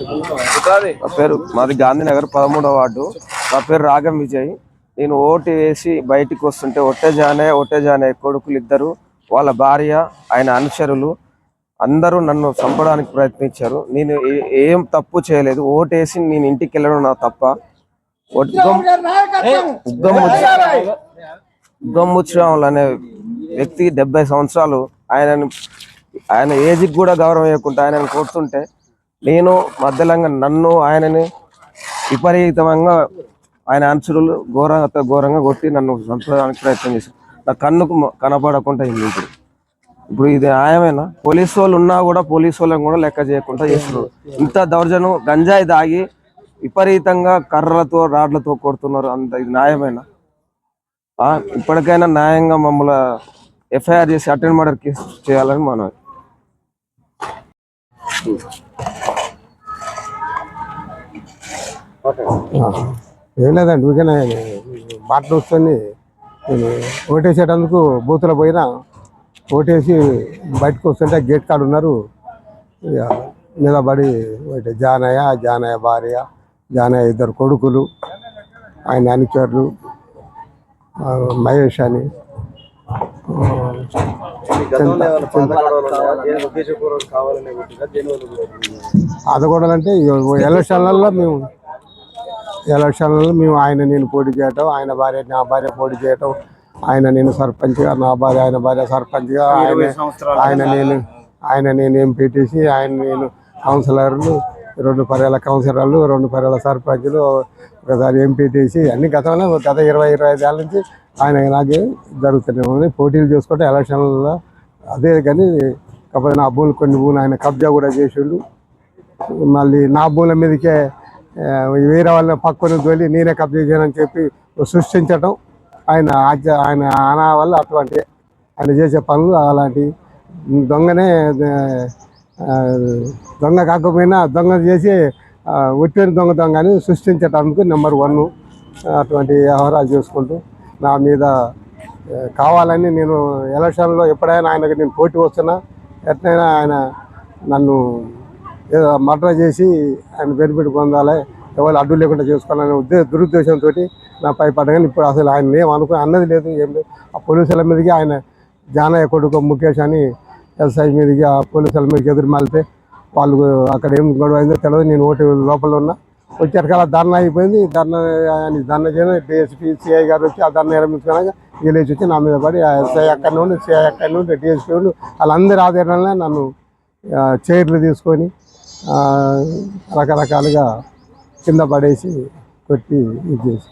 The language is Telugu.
నా పేరు మాది గాంధీనగర్ పదమూడవ వార్డు. నా పేరు రాగం విజయ్. నేను ఓటు వేసి బయటికి వస్తుంటే ఒట్టేజానే ఒట్టేజానే కొడుకులు ఇద్దరు వాళ్ళ భార్య ఆయన అనుచరులు అందరూ నన్ను చంపడానికి ప్రయత్నించారు. నేను ఏ- ఏం తప్పు చేయలేదు. ఓటేసి నేను ఇంటికి వెళ్ళడం నా తప్ప. ఉగ్గం ఉగ్గం ఉగ్గం ముచ్చిరాములు అనే వ్యక్తి డెబ్బై సంవత్సరాలు ఆయనను ఆయన ఏజ్కి కూడా గౌరవం ఇవ్వకుండా ఆయనను కొడుతుంటే నేను మధ్యలంగా నన్ను ఆయనని విపరీతంగా ఆయన అనుచరులు ఘోరంగా ఘోరంగా కొట్టి నన్ను చంపడానికి ప్రయత్నం చేశారు. నా కన్నుకు కనపడకుండా అయింది ఇప్పుడు. ఇప్పుడు ఇది న్యాయమేనా? పోలీసు వాళ్ళు ఉన్నా కూడా పోలీసు వాళ్ళని కూడా లెక్క చేయకుండా చేస్తున్నారు. ఇంత దౌర్జన్యం గంజాయి దాగి విపరీతంగా కర్రలతో రాడ్లతో కొడుతున్నారు. అంత ఇది న్యాయమేనా? ఇప్పటికైనా న్యాయంగా మమ్మల్ని ఎఫ్ఐఆర్ చేసి అటెండ్ మర్డర్ కేసు చేయాలని మనం ఏం లేదండి ఊరికనే బాటలు వస్తుంది నేను ఓటేసేటందుకు బూతులో పోయినా ఓటేసి బయటకు వస్తుంటే గేట్ కాడ ఉన్నారు. ఇక మీద పడి ఒకటి జానయ్య జానయ్య భార్య జానయ్య ఇద్దరు కొడుకులు ఆయన అనుచరులు ఆ, మహేష్ అని. అదగొడాలంటే ఎలక్షన్లలో మేము ఎలక్షన్లలో మేము ఆయన నేను పోటీ చేయటం ఆయన భార్య నా భార్య పోటీ చేయటం ఆయన నేను సర్పంచ్గా నా భార్య ఆయన భార్య సర్పంచ్గా ఆయన ఆయన నేను ఆయన నేను ఎంపీటీసీ ఆయన నేను కౌన్సిలర్లు రెండు పర్యాల కౌన్సిలర్లు రెండు పర్యాల సర్పంచ్లు ఒకసారి ఎంపీటీసీ అన్ని గతంలో గత ఇరవై ఇరవై ఐదు ఏళ్ళ నుంచి ఆయన నాకే జరుగుతూనే ఉంది. పోటీలు చేసుకుంటే ఎలక్షన్లలో అదే కానీ కాకపోతే నా భూములు కొన్ని భూములు ఆయన కబ్జా కూడా చేసిండు. మళ్ళీ నా భూముల మీదకే వేరే వాళ్ళ పక్కన తోలి నేనే కబ్జా చేయనని చెప్పి సృష్టించటం ఆయన ఆజ్ఞ- ఆయన ఆనా వల్ల అటువంటి ఆయన చేసే పనులు అలాంటి దొంగనే దొంగ కాకపోయినా దొంగ చేసి ఒట్టిన దొంగ దొంగ అని సృష్టించటానికి నెంబర్ వన్ అటువంటి వ్యవహారాలు చేసుకుంటూ నా మీద కావాలని నేను ఎలక్షన్లో ఎప్పుడైనా ఆయనకు నేను పోటీ వస్తున్నా ఎట్లయినా ఆయన నన్ను ఏదో మర్డర్ చేసి ఆయన బెనిఫిట్ పొందాలి ఎవరు అడ్డు లేకుండా చేసుకోవాలనే ఉద్దే దురుద్దేశంతో నా పై పడగానే ఇప్పుడు అసలు ఆయన ఏం అనుకో అన్నది లేదు ఏం లేదు. ఆ పోలీసుల మీదకి ఆయన జానయ్య కొడుకు ముఖేష్ అని ఎస్ఐ మీదకి ఆ పోలీసుల మీదకి ఎదురు మలితే వాళ్ళు అక్కడ ఏం గొడవ అయిందో తెలియదు నేను ఓటు లోపల ఉన్నా. వచ్చారు ధర్నా అయిపోయింది. ధర్నా ఆయన ధర్నా చేయడం డిఎస్పీ సిఐ గారు వచ్చి ఆ ధర్నా నిర్మించుకున్నాక వీళ్ళు వచ్చి నా మీద పడి ఎస్ఐ అక్కడి నుండి సిఐ అక్కడి నుండి డిఎస్పీ నుండి వాళ్ళందరి ఆధారంలో నన్ను చైర్లు తీసుకొని రకరకాలుగా కింద పడేసి కొట్టి ఇది చేసి